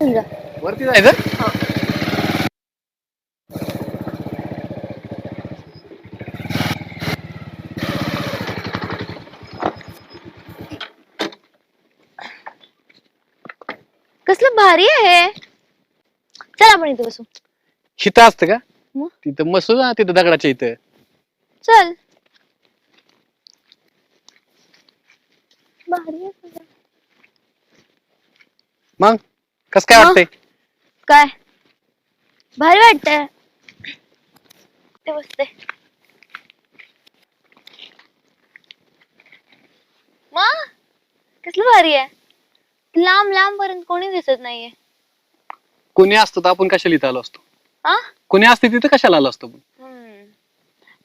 वरती जायचं कसलं भारी आहे. चल आपण इथे बसू हिथं असतं का? मग? तिथं मस्त ना तिथं दगडाच्या इथं. चल. भारी आहे सगळं. मग? कस काय? वाटतंय? काय? भारी वाटतंय. ते बसते. कसलं भारी आहे. लांब लांब पर्यंत कोणी दिसत नाहीये. कोणी असतं तर आपण कशाला इथं आलो असतो? हा कोणी असते तिथं कशाला आलो असतो आपण? हम्म.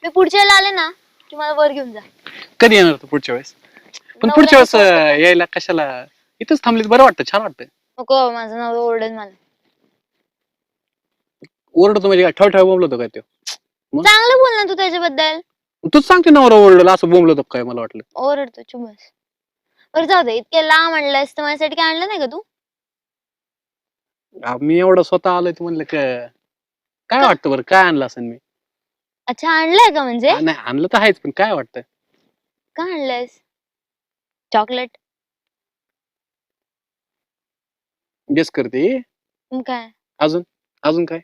मी पुढच्या वेळेला आले ना की मला वर घेऊन जा. कधी येणार तू पुढच्या वेळेस? पण पुढच्या वेळेस. अं, यायला कशाला? इथंच थांबलीत बरं वाटतं छान वाटतं नको माझं नवरा ओरडेल मला. ओरडतो म्हणजे काय? ठेव ठेव बोंबलो होतो काय तो? मग? चांगलं बोल ना तू त्याच्याबद्दल. तूच सांगते नवरा ओरडला असं बोंबलो होतो काय मला वाटलं. ओरडतो चुबस बरं जाऊ दे इतके लांब आणलंस तर माझ्यासाठी काय आणलं नाही का तू? आ, मी एवढं स्वतः आलोय ते म्हणलं काय काय? वाटतं बरं? काय आणलं असं मी? अच्छा आणलंय का म्हणजे? आ, नाही आणलं तर आहेच पण काय वाटतं काय आणलंयस चॉकलेट. गेस करते. मग काय? अजून? अजून काय?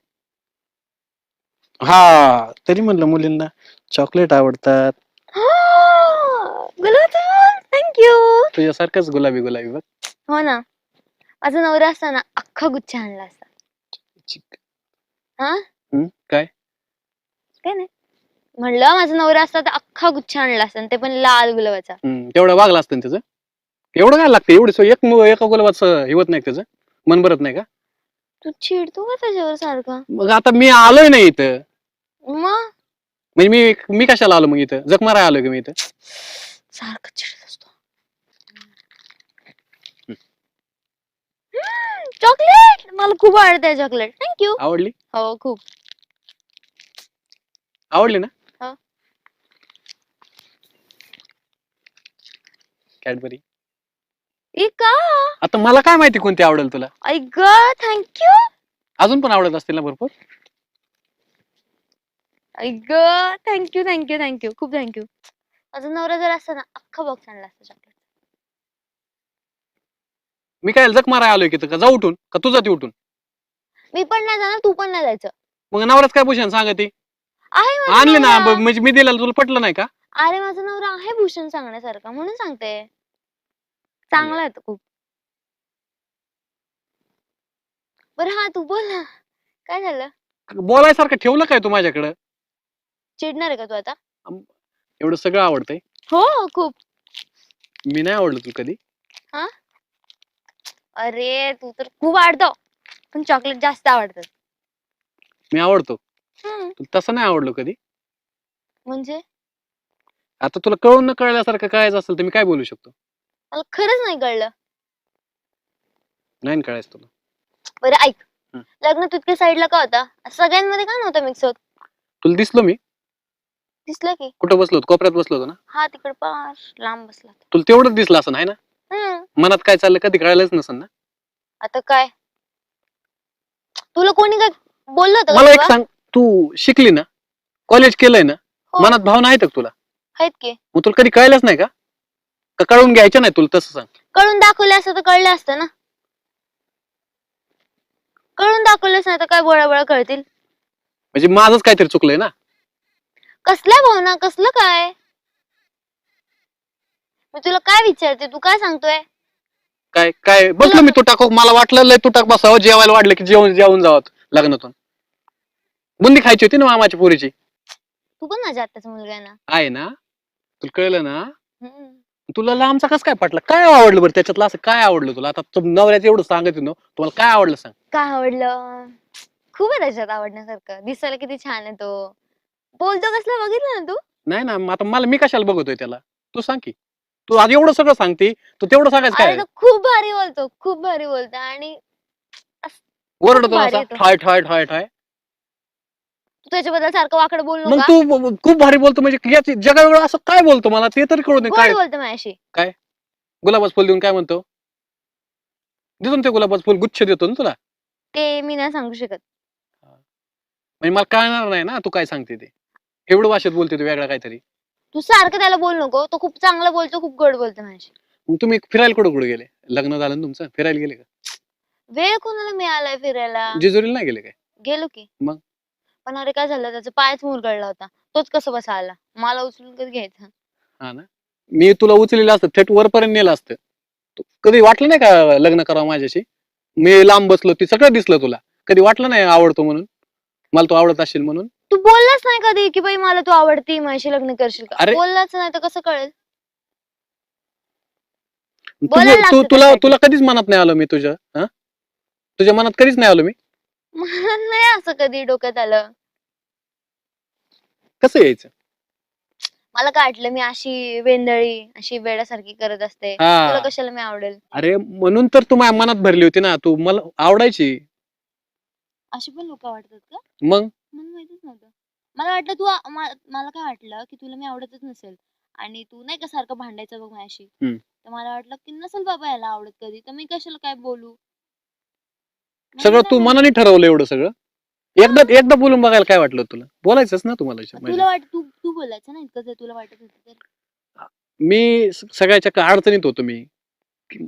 हा तरी म्हणलं मुलींना चॉकलेट आवडतात. गुलाबजामुन थँक्यू तुझ्यासारखंच गुलाबी गुलाबी बघ. हो ना. माझा नवरा असताना अख्खा गुच्छ आणला असता. चिक. हा? हम्म, काय? काय नाही. म्हणलं माझा नवरा असता तर अख्खा गुच्छ आणला असता आणि ते पण लाल गुलाबाचा. हम्म, तेवढं वागलं असतं ना त्याचं? एवढं काय लागतं? एवढं एक मु- एका गुलाबाचं हे होत नाही का त्याचं? मन भरत नाही का? तू चिडतो का त्याच्यावर सारखा? मग आता मी आलोय नाही इथं. मग? म्हणजे मी मी कशाला आलो मग इथं? जग मारायला आलोय का मी इथं? सारखं चिडत असतो. चॉकलेट मला खूप आवडते चॉकलेट थँक्यू आवडली? हो खूप. आवडली ना? हा. कॅडबरी आता मला काय माहिती कोणती आवडेल तुला? ऐक थँक्यू अजून पण आवडत असतील ना भरपूर? ऐक thank you thank you thank you खूप थँक्यू माझा नवरा जर असता ना अख्खा बॉक्स आणला असता चॉकलेट मी काय जग मारायला आलोय की इथं? का जाऊ उठून? का तू जाते उठून? मी पण नाही जाणार तू पण नाही जायचं. मग नवऱ्याच काय भूषण सांगा ती आहे माझा आणले ना नवरा. ब- म्हणजे मी दिलेलं तुला पटलं नाही का? अरे माझा नवरा आहे भूषण सांगण्यासारखा म्हणून सांगते. चांगला आहे तो खूप. बरं हा तू बोल ना. काय झालं? बोलायसारखं ठेवलं काय तू माझ्याकडं? चिडणार आहे का तू आता? एवढं सगळं आवडतंय. हो खूप. मी नाही आवडलं तू कधी. अरे तू तर खूप आवडतो. पण चॉकलेट जास्त आवडतं मी आवडतो. हम्म, तुला तसं नाही आवडलो कधी. म्हणजे? आता तुला कळून न कळल्यासारखं कळायचं असेल तर मी काय बोलू शकतो? मला खरंच नाही कळलं. नाही कळायचं तुला. बरं ऐक. हं. लग्न तितक्या साईडला का होता? सगळ्यांमध्ये का नव्हता मिक्स होत? तुला दिसलो मी. दिसलं की. कुठं बसलो होतो? कोपऱ्यात बसलो होतो ना? हा तिकड पार लांब बसला होता. तुला तेवढंच दिसलं असं नाही ना? हम्म, मनात काय चाललं कधी कळायलाच नसेल ना? आता काय? तुला कोणी काय बोललं होतं का मला एक तेव्हा? सांग तू शिकली ना? कॉलेज केलंय ना? हो, मनात भावना आहेत का तुला? आहेत की. मग तुला कधी कळलंच नाही का? का कळून घ्यायचं नाही तुला तसं सांग. कळून दाखवले असतं तर कळले असतं ना. कळून दाखवलेच नाही तर काय बोळा बोळा कळतील म्हणजे माझंच काहीतरी चुकलंय ना. कसल्या भावना कसलं काय? मी तुला काय विचारते तू काय सांगतोय? काय काय? बसलो मी तुटाक मला वाटलं लय तुटाक बसावं जेवायला वाढलं की जेवण जेवून जावं लग्नातून. बुंदी खायची होती ना मामाची पोरीची? तू पण माझ्या आत्याचा मुलगा आहे ना. आहे ना? तुला कळलं ना? हम्म. तुला लांबचा कसं काय पटला? काय आवडलं बरं त्याच्यातलं? असं काय आवडलं तुला? आता नवऱ्याचं एवढं सांगत ना तुम्हाला काय आवडलं सांग? काय आवडलं? खूप आहे त्याच्यात आवडण्यासारखं. दिसायला किती छान आहे तो. बोलतो कसला? बघितलं ना तू? नाही ना मग आता मला मी कशाला बघतोय त्याला? तू सांग की. तू आज एवढं सगळं सांगते तू तेवढं सांगायचं अरे काय तो खूप भारी बोलतो खूप भारी बोलतो आणि ओरडतो भारी असा आहे तो. ठाय ठाय ठाय ठाय. त्याच्याबद्दल सारखं वाकडं बोलू मग नका. तू ब- ब- खूप भारी बोलतो म्हणजे याची जगा वेगळं असं काय बोलतो मला? ते तरी कळू दे काय? बोलतो माझ्याशी? गुलाबाच फुल देऊन काय म्हणतो? देतो ना ते गुलाबाचं फुल गुच्छ देतो ना तुला. ते मी नाही सांगू शकत. म्हणजे मला कळणार नाही ना तू काय सांगते ते. एवढं भाषेत बोलते तू वेगळा काहीतरी. तू सारखं त्याला बोल नको तो खूप चांगला बोलतो खूप गोड बोलतो माझी मग तुम्ही फिरायला कुठं कुठं गेले? लग्न झालं ना तुमचं? फिरायला गेले का? वेळ कोणाला मिळालाय फिरायला? जेजुरीला नाही गेले काय? गेलो की. मग? पण अरे काय झालं त्याचा पायच मुरगळला होता. तोच कसं बसा आला मला उचलून कधी घ्यायचा? हा ना? मी तुला उचलेलं असतं थेट वरपर्यंत नेलं असतं. तू- कधी वाटलं नाही का लग्न करावं माझ्याशी? मी लांब बसलो ती सगळं दिसलं तुला. कधी वाटलं नाही आवडतो म्हणून? मला तो आवडत असेल म्हणून? तू बोललाच नाही कधी की बाई मला तू आवडती माझी लग्न करशील का? अरे- बोललाच नाही तर कसं कळेल? बोलायला तू तुला त्यासाठी. तुला कधीच मनात नाही आलो मी तुझ्या हा? तुझ्या मनात कधीच नाही आलो मी? मला नाही असं कधी डोक्यात आलं. कसं यायचं? मला काय वाटलं मी अशी वेंदळी अशी वेड्यासारखी करत असते. तुला कशाला मी आवडेल? अरे म्हणून तर तू माझ्या मनात भरली होती ना. तू मला आवडायची. अशी पण लोक वाटतात का? मग? मला माहितीच नव्हतं. मला वाटलं तू आ- मा- मला काय वाटलं की तुला मी आवडतच नसेल. आणि तू नाही का सारखं भांडायचं बघ माझ्याशी. हम्म. तर मला वाटलं की नसेल बाबा याला आवडत कधी. तर मी कशाला काय बोलू? सगळं तू. मनाने ठरवलं एवढं सगळं? एकदा एकदा बोलून बघायला काय वाटलं तुला? बोलायचंच ना तुम्हाला तुला वाट तू तू बोलायचं ना इतकं जर तुला वाटत होतं तर. मी स- सगळ्याच्या का- अडचणीत होतो मी. की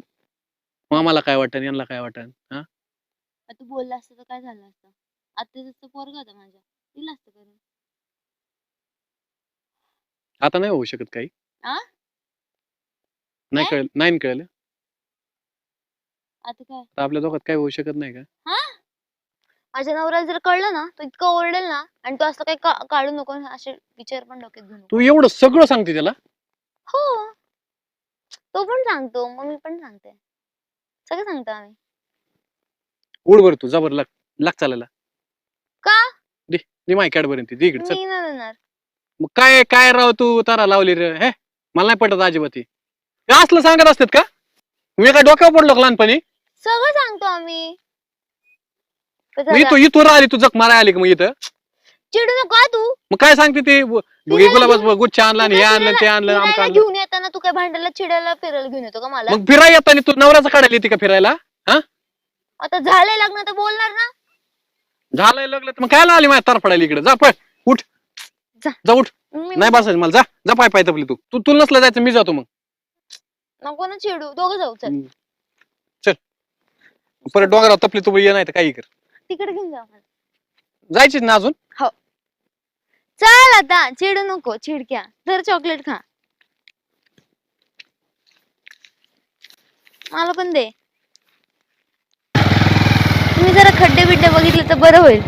मामाला काय वाटन यांना काय वाटन हा? मग तू बोलला असतं तर काय झालं असतं? आता जसं पोरगा होता माझ्या दिलं असतं करून. आता नाही होऊ शकत काही. आ? नाही काय? कळलं नाही कळलं. आता काय? आता आपल्या दोघात काही होऊ शकत नाही का? माझ्या नवऱ्याला जर कळलं ना तो इतकं ओरडेल ना आणि तू असं काही का- काढू नको असे विचार पण डोक्यात घेऊ नको तू एवढं सगळं सांगते त्याला? हो. तो पण सांगतो मग मी पण सांगते. सगळं सांगतो आम्ही. उड बर तू जबर लाग लाग चालायला. का? ती माय कॅडबरेन ती इकडे चल. मी नाही देणार. मग काय काय राव तू तारा लावली रे हे? मला नाही पटत अजिबात हे. हे असलं सांगत असतात का? मी काय डोक्यावर पडलो का लहानपणी? सगळं सांगतो आम्ही. मग. इथं इथवर आली तू जग मारायला आली का मग इथं? चिडू नको हा तू. मग काय सांगते ते? गुलाबाच गुच्छ आणला आणि हे आणलं ते आणलं आमचं फिरायला आणलं. घेऊन येताना तू काय भांडायला चिडायला फिरायला घेऊन येतो का मला? मग फिरायला येताना तू नवऱ्याचा काढायला येते का फिरायला? आता झालंय लग्न तर बोलणार ना. झालंय लागलं तर मग काय आली माझ्या तार पडायला इकडे? जा पळ. उठ. जा. जा उठ. मी नाही बसायचं मला. जा. जा पाय पाय तपली तू. तू तुला नसलं जायचं मी जातो मग. नको ना चिडू. दोघं जाऊ चल. चल. परत डोंगरावर तपली तू ये नाही तर काही कर. तिकडे घेऊन जाऊ मला. ना अजून? चल आता चिडू नको चिडक्या. जर चॉकलेट खा. मला पण दे. तुम्ही जरा खड्डे बिड्डे बघितले तर बरं होईल.